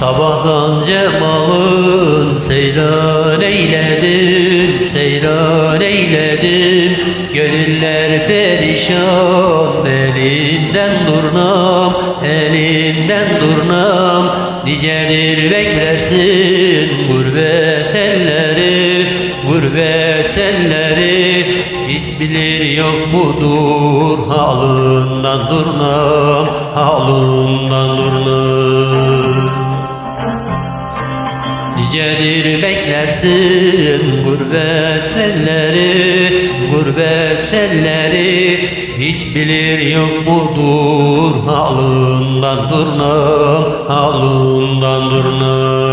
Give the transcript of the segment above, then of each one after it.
Sabahtan cemalın seyran eyledin, seyran eyledin. Gönüller perişan, elinden durnam, elinden durnam. Nicedir beklersin gurbet elleri, gurbet elleri. Hiç bilir yok mudur halından durnam, halından durnam Nicedir beklersin gurbet elleri, gurbet elleri. Hiç bilir yok mudur halından durnam, halından durnam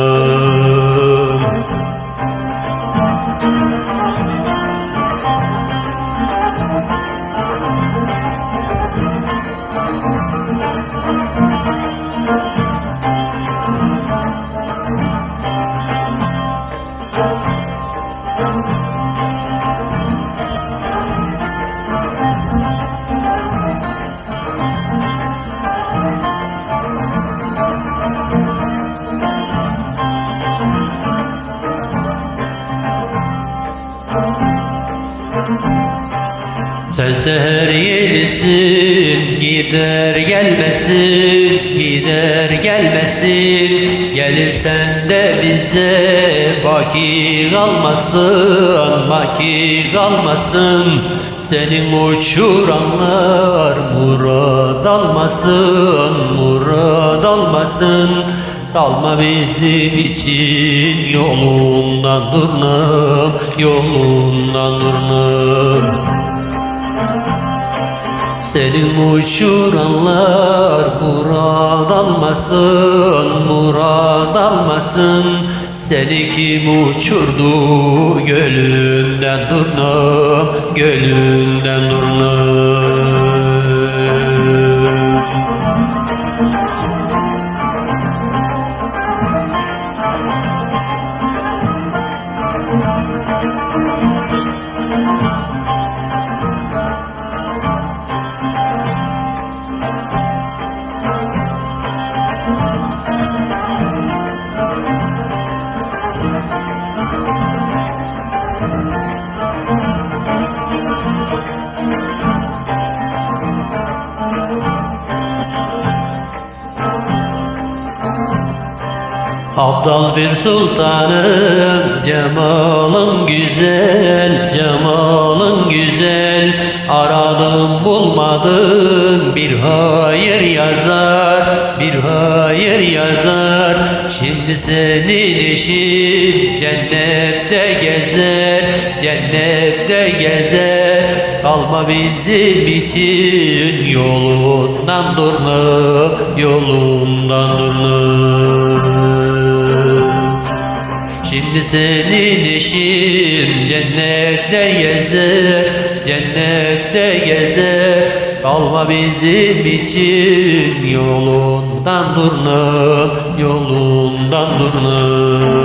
Sen seher yelisin, gider gelmesin, gider gelmesin. Gelirsen de bize baki kalmasın, baki kalmasın. Senin uçuranlar murad almasın, murad almasın. Kalma bizim için yolundan durnam, yolundan durnam. Senin uçuranlar murad almasın, murad almasın. Seni kim uçurdu gölünden durnam, gölünden Abdal bir sultanım Cemalın güzel Cemalın güzel. Aradım bulmadım Bir hayır yazar Bir hayır yazar. Şimdi senin işin Cennette gezer Cennette gezer. Kalma bizim için Yolundan durma Yolundan durma Şimdi senin işin cennette gezer, cennette gezer. Kalma bizim için yolundan durma, yolundan durma.